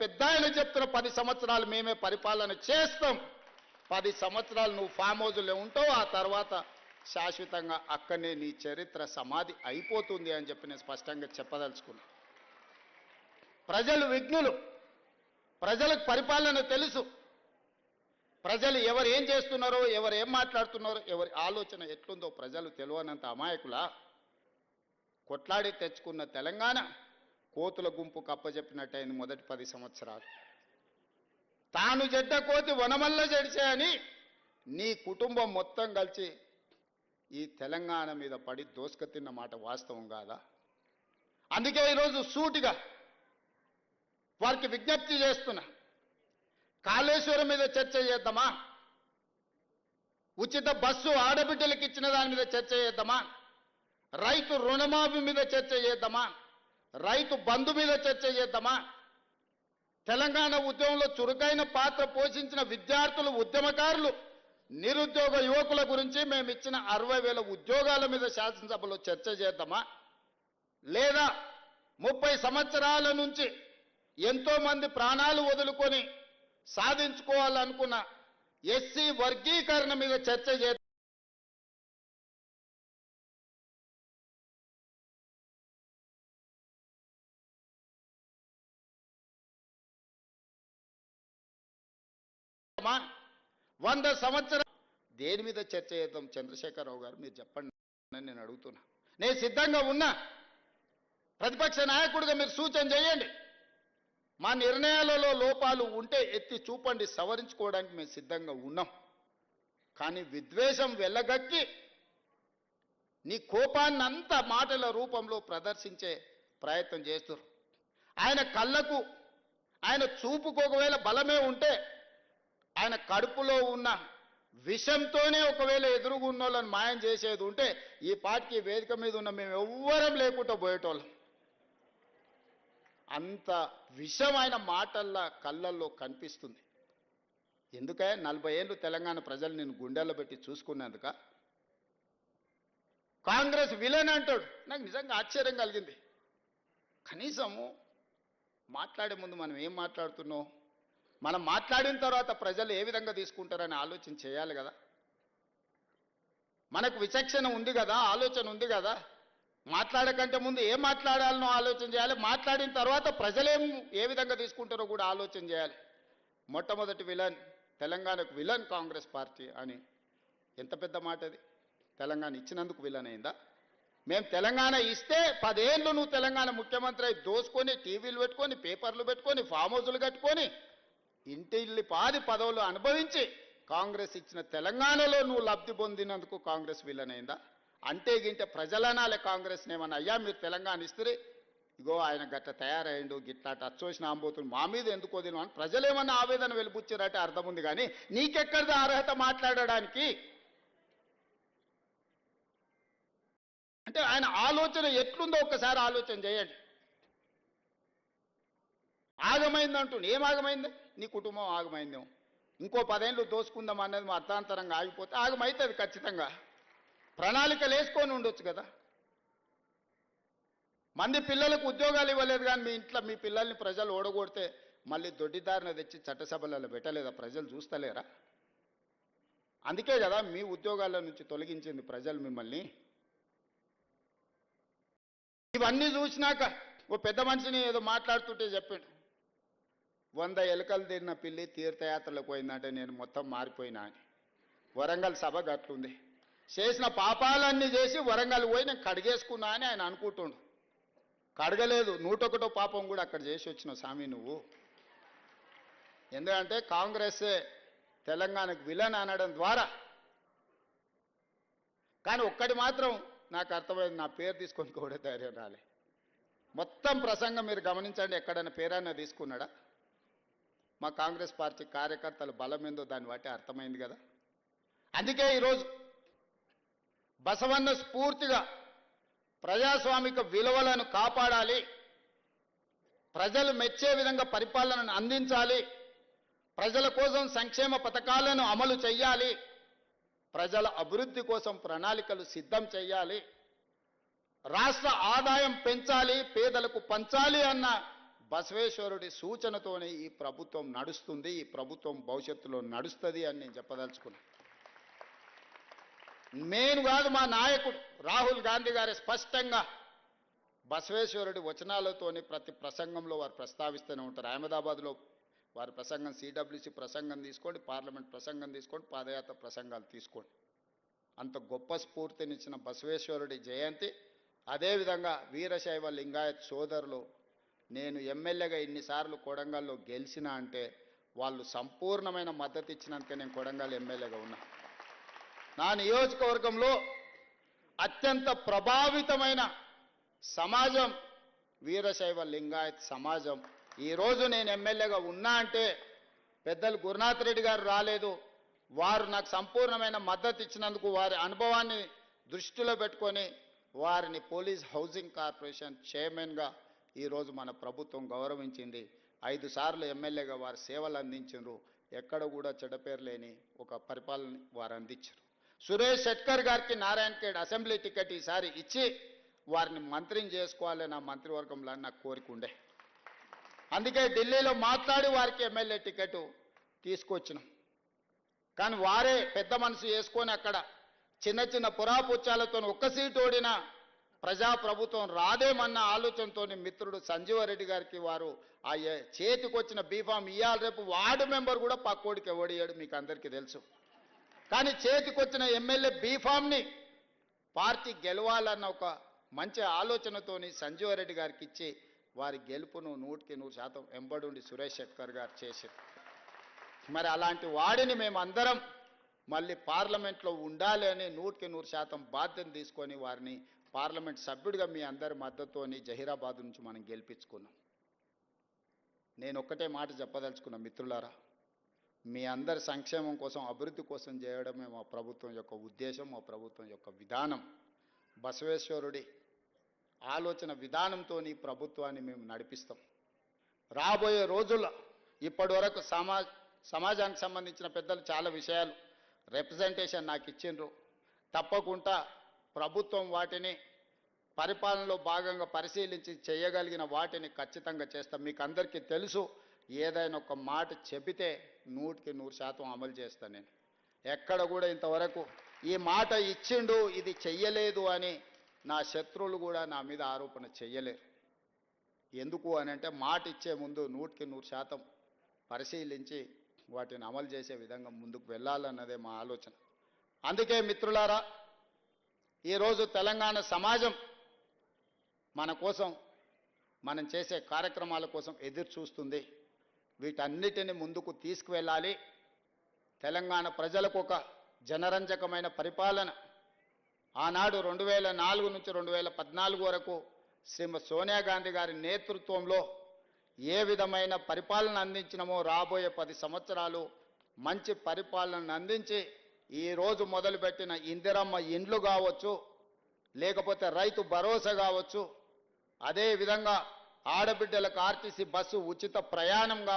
పెద్ద ఆయన చెప్తున్న పది సంవత్సరాలు మేమే పరిపాలన చేస్తాం. పది సంవత్సరాలు నువ్వు ఫామ్ హౌజ్లో ఉంటావు ఆ తర్వాత శాశ్వతంగా అక్కడనే నీ చరిత్ర సమాధి అయిపోతుంది అని చెప్పి నేను స్పష్టంగా చెప్పదలుచుకున్నా. ప్రజలు విఘ్నులు. ప్రజలకు పరిపాలన తెలుసు. ప్రజలు ఎవరు ఏం చేస్తున్నారో ఎవరు ఏం మాట్లాడుతున్నారో ఎవరి ఆలోచన ఎట్లుందో ప్రజలు తెలియనంత అమాయకులా. కొట్లాడి తెచ్చుకున్న తెలంగాణ కోతుల గుంపు కప్పచెప్పినట్టయింది మొదటి పది సంవత్సరాలు. తాను చెడ్డ కోతి వనమల్ల చెడిచాయని నీ కుటుంబం మొత్తం కలిసి ఈ తెలంగాణ మీద పడి దోసుక తిన్న మాట వాస్తవం కాదా? అందుకే ఈరోజు సూటిగా వారికి విజ్ఞప్తి చేస్తున్నా కాళేశ్వరం మీద చర్చ చేద్దామా? ఉచిత బస్సు ఆడబిడ్డలకు ఇచ్చిన దాని మీద చర్చ చేద్దామా? రైతు రుణమాఫీ మీద చర్చ చేద్దామా? రైతు బంధు మీద చర్చ చేద్దామా? తెలంగాణ ఉద్యమంలో చురుకైన పాత్ర పోషించిన విద్యార్థులు ఉద్యమకారులు నిరుద్యోగ యువకుల గురించి మేము ఇచ్చిన అరవై వేల ఉద్యోగాల మీద శాసనసభలో చర్చ చేద్దామా? లేదా ముప్పై సంవత్సరాల నుంచి ఎంతో మంది ప్రాణాలు వదులుకొని సాధించుకోవాలనుకున్న ఎస్సీ వర్గీకరణ మీద చర్చ చేద్దాం వంద సంవత్సరం దేని మీద చర్చ చేద్దాం? చంద్రశేఖరరావు గారు మీరు చెప్పండి అని నేను అడుగుతున్నా. నేను సిద్ధంగా ఉన్నా. ప్రతిపక్ష నాయకుడిగా మీరు సూచన చేయండి. మా నిర్ణయాలలో లోపాలు ఉంటే ఎత్తి చూపండి. సవరించుకోవడానికి మేము సిద్ధంగా ఉన్నాం. కానీ విద్వేషం వెళ్ళగక్కి నీ కోపాన్ని మాటల రూపంలో ప్రదర్శించే ప్రయత్నం చేస్తారు ఆయన కళ్ళకు ఆయన చూపుకు ఒకవేళ బలమే ఉంటే ఆయన కడుపులో ఉన్న విషంతోనే ఒకవేళ ఎదురుగున్న వాళ్ళని మాయం చేసేది ఉంటే ఈ పాటికి వేదిక మీద ఉన్న మేము ఎవ్వరం లేకుండా పోయేటోళ్ళం. అంత విషమైన మాటల్లా కళ్ళల్లో కనిపిస్తుంది. ఎందుకే నలభై ఏళ్ళు తెలంగాణ ప్రజలు నేను గుండెల్లో పెట్టి చూసుకున్నందుక? కాంగ్రెస్ విలన్ అంటాడు. నాకు నిజంగా ఆశ్చర్యం కలిగింది. కనీసము మాట్లాడే ముందు మనం ఏం మాట్లాడుతున్నాం? మనం మాట్లాడిన తర్వాత ప్రజలు ఏ విధంగా తీసుకుంటారని ఆలోచన చేయాలి కదా? మనకు విచక్షణ ఉంది కదా ఆలోచన ఉంది కదా? మాట్లాడకంటే ముందు ఏం మాట్లాడాలనో ఆలోచన చేయాలి. మాట్లాడిన తర్వాత ప్రజలేం ఏ విధంగా తీసుకుంటారో కూడా ఆలోచన చేయాలి. మొట్టమొదటి విలన్ తెలంగాణకు విలన్ కాంగ్రెస్ పార్టీ అని. ఎంత పెద్ద మాట అది? తెలంగాణ ఇచ్చినందుకు విలన్ అయిందా? మేము తెలంగాణ ఇస్తే పదేళ్ళు నువ్వు తెలంగాణ ముఖ్యమంత్రి అయి దోసుకొని టీవీలు పెట్టుకొని పేపర్లు పెట్టుకొని ఫామ్ హౌజులు కట్టుకొని ఇంటిల్లి పాది పదవులు అనుభవించి కాంగ్రెస్ ఇచ్చిన తెలంగాణలో నువ్వు లబ్ధి పొందినందుకు కాంగ్రెస్ విలన్ అంటే గింటే ప్రజలనాలే కాంగ్రెస్ ఏమన్నా అయ్యా మీరు తెలంగాణ ఇస్తే ఇగో ఆయన గట్ట తయారయ్యండు గిట్లా టచ్చోసిన ఆంబోతుడు మా మీద ఎందుకు వదిలిన అని ప్రజలేమన్నా ఆవేదన వెలుపుచ్చారంటే అర్థం ఉంది కానీ నీకెక్కడిది అర్హత మాట్లాడడానికి? అంటే ఆయన ఆలోచన ఎట్లుందో ఒక్కసారి ఆలోచన చేయండి. ఆగమైందంటుండు ఏం ఆగమైంది? నీ కుటుంబం ఆగమైందేమో. ఇంకో పదేళ్ళు దోసుకుందాం అన్నది మా అర్థాంతరంగా ఆగిపోతే ఆగమైతుంది ఖచ్చితంగా. ప్రణాళికలు వేసుకొని ఉండొచ్చు కదా. మంది పిల్లలకు ఉద్యోగాలు ఇవ్వలేదు కానీ మీ ఇంట్లో మీ పిల్లల్ని ప్రజలు ఓడగొడితే మళ్ళీ దొడ్డిదారిన తెచ్చి చట్టసభలలో పెట్టలేదా? ప్రజలు చూస్తలేరా? అందుకే కదా మీ ఉద్యోగాల నుంచి తొలగించింది ప్రజలు మిమ్మల్ని. ఇవన్నీ చూసినాక ఓ పెద్ద మనిషిని ఏదో మాట్లాడుతుంటే చెప్పాడు. వంద ఎలుకలు తిన్న పిల్లి తీర్థయాత్రలకు పోయిందంటే నేను మొత్తం మారిపోయినా అని. వరంగల్ సభ గట్లుంది. చేసిన పాపాలన్నీ చేసి వరంగల్ పోయి నేను కడిగేసుకున్నా అని ఆయన అనుకుంటుండు. కడగలేదు. నూటొకటో పాపం కూడా అక్కడ చేసి వచ్చిన స్వామి నువ్వు. ఎందుకంటే కాంగ్రెస్ తెలంగాణకు విలన్ అనడం ద్వారా. కానీ ఒక్కటి మాత్రం నాకు అర్థమైంది. నా పేరు తీసుకొని కూడా ధైర్యం రాలే. మొత్తం ప్రసంగం మీరు గమనించండి. ఎక్కడైనా పేరైనా తీసుకున్నాడా? మా కాంగ్రెస్ పార్టీ కార్యకర్తల బలం ఏందో దాన్ని బట్టి అర్థమైంది కదా? అందుకే ఈరోజు బసవన్న స్ఫూర్తిగా ప్రజాస్వామిక విలువలను కాపాడాలి ప్రజలు మెచ్చే విధంగా పరిపాలనను అందించాలి ప్రజల కోసం సంక్షేమ పథకాలను అమలు చేయాలి ప్రజల అభివృద్ధి కోసం ప్రణాళికలు సిద్ధం చేయాలి రాష్ట్ర ఆదాయం పెంచాలి పేదలకు పంచాలి అన్న బసవేశ్వరుడి సూచనతోనే ఈ ప్రభుత్వం నడుస్తుంది ఈ ప్రభుత్వం భవిష్యత్తులో నడుస్తుంది అని నేను చెప్పదలుచుకున్నాను నేను కాదు మా నాయకుడు రాహుల్ గాంధీ గారు స్పష్టంగా బసవేశ్వరుడి వచనాలతోని ప్రతి ప్రసంగంలో వారు ప్రస్తావిస్తూనే ఉంటారు. అహ్మదాబాద్లో వారి ప్రసంగం సిడబ్ల్యూసి ప్రసంగం తీసుకోండి పార్లమెంట్ ప్రసంగం తీసుకోండి పాదయాత్ర ప్రసంగాలు తీసుకోండి. అంత గొప్ప స్ఫూర్తినిచ్చిన బసవేశ్వరుడి జయంతి అదేవిధంగా వీరశైవ లింగాయత్ సోదరులు నేను ఎమ్మెల్యేగా ఇన్నిసార్లు కొడంగల్లో గెలిచిన అంటే వాళ్ళు సంపూర్ణమైన మద్దతు ఇచ్చినందుకే నేను కొడంగల్ ఎమ్మెల్యేగా ఉన్నా. నా నియోజకవర్గంలో అత్యంత ప్రభావితమైన సమాజం వీరశైవ లింగాయత్ సమాజం. ఈరోజు నేను ఎమ్మెల్యేగా ఉన్నా అంటే పెద్దలు గురునాథ్ రెడ్డి గారు రాలేదు. వారు నాకు సంపూర్ణమైన మద్దతు ఇచ్చినందుకు వారి అనుభవాన్ని దృష్టిలో పెట్టుకొని వారిని పోలీస్ హౌసింగ్ కార్పొరేషన్ చైర్మన్గా ఈరోజు మన ప్రభుత్వం గౌరవించింది. ఐదు సార్లు ఎమ్మెల్యేగా వారు సేవలు అందించారు ఎక్కడ కూడా చెడపేరు లేని ఒక పరిపాలన వారు అందించారు. సురేష్ శెట్కర్ గారికి నారాయణ ఖేడ్ అసెంబ్లీ టికెట్ ఈసారి ఇచ్చి వారిని మంత్రిని చేసుకోవాలి నా మంత్రివర్గంలో నాకు కోరిక ఉండే. అందుకే ఢిల్లీలో మాట్లాడి వారికి ఎమ్మెల్యే టికెట్ తీసుకొచ్చినాం. కానీ వారే పెద్ద మనసు వేసుకొని అక్కడ చిన్న చిన్న పురాపుచ్చాలతో ఒక్క సీటు ఓడిన ప్రజాప్రభుత్వం రాదేమన్న ఆలోచనతో మిత్రుడు సంజీవారెడ్డి గారికి వారు ఆ చేతికొచ్చిన బీఫామ్ ఇయ్యాలి రేపు వార్డు మెంబర్ కూడా పక్కోడికి ఓడియాడు మీకు అందరికీ తెలుసు. కానీ చేతికొచ్చిన ఎమ్మెల్యే బీఫామ్ని పార్టీ గెలవాలన్న ఒక మంచి ఆలోచనతోని సంజీవారెడ్డి గారికి ఇచ్చి వారి గెలుపును నూటికి నూరు శాతం ఎంబడుండి సురేష్ శెట్కర్ గారు చేశారు. మరి అలాంటి వాడిని మేము అందరం మళ్ళీ పార్లమెంట్లో ఉండాలి అని నూటికి నూరు శాతం బాధ్యత తీసుకొని వారిని పార్లమెంట్ సభ్యుడిగా మీ అందరి మద్దతుని జహీరాబాద్ నుంచి మనం గెలిపించుకున్నాం. నేను ఒక్కటే మాట చెప్పదలుచుకున్నా మిత్రులారా మీ అందరి సంక్షేమం కోసం అభివృద్ధి కోసం చేయడమే మా ప్రభుత్వం యొక్క ఉద్దేశం మా ప్రభుత్వం యొక్క విధానం. బసవేశ్వరుడి ఆలోచన విధానంతో ఈ ప్రభుత్వాన్ని మేము నడిపిస్తాం. రాబోయే రోజుల్లో ఇప్పటి వరకు సమా సమాజానికి సంబంధించిన పెద్దలు చాలా విషయాలు రిప్రజెంటేషన్ నాకు ఇచ్చిండ్రు. తప్పకుండా ప్రభుత్వం వాటిని పరిపాలనలో భాగంగా పరిశీలించి చేయగలిగిన వాటిని ఖచ్చితంగా చేస్తాం. మీకు అందరికీ తెలుసు ఏదైనా ఒక మాట చెబితే నూటికి నూరు శాతం అమలు చేస్తాను నేను. ఎక్కడ కూడా ఇంతవరకు ఈ మాట ఇచ్చిండు ఇది చెయ్యలేదు అని నా శత్రువులు కూడా నా మీద ఆరోపణ చెయ్యలేరు. ఎందుకు అని అంటే మాట ఇచ్చే ముందు నూటికి నూరు శాతం పరిశీలించి వాటిని అమలు చేసే విధంగా ముందుకు వెళ్ళాలన్నదే మా ఆలోచన. అందుకే మిత్రులారా ఈరోజు తెలంగాణ సమాజం మన కోసం మనం చేసే కార్యక్రమాల కోసం ఎదురు చూస్తుంది. వీటన్నిటిని ముందుకు తీసుకువెళ్ళాలి. తెలంగాణ ప్రజలకు ఒక జనరంజకమైన పరిపాలన. ఆనాడు రెండు వేల నాలుగు నుంచి రెండు వేల పద్నాలుగు వరకు శ్రీమతి సోనియా గాంధీ గారి నేతృత్వంలో ఏ విధమైన పరిపాలన అందించినమో రాబోయే పది సంవత్సరాలు మంచి పరిపాలనను అందించి ఈరోజు మొదలుపెట్టిన ఇందిరమ్మ ఇండ్లు కావచ్చు లేకపోతే రైతు భరోసా కావచ్చు అదేవిధంగా ఆడబిడ్డలకు ఆర్టీసీ బస్సు ఉచిత ప్రయాణం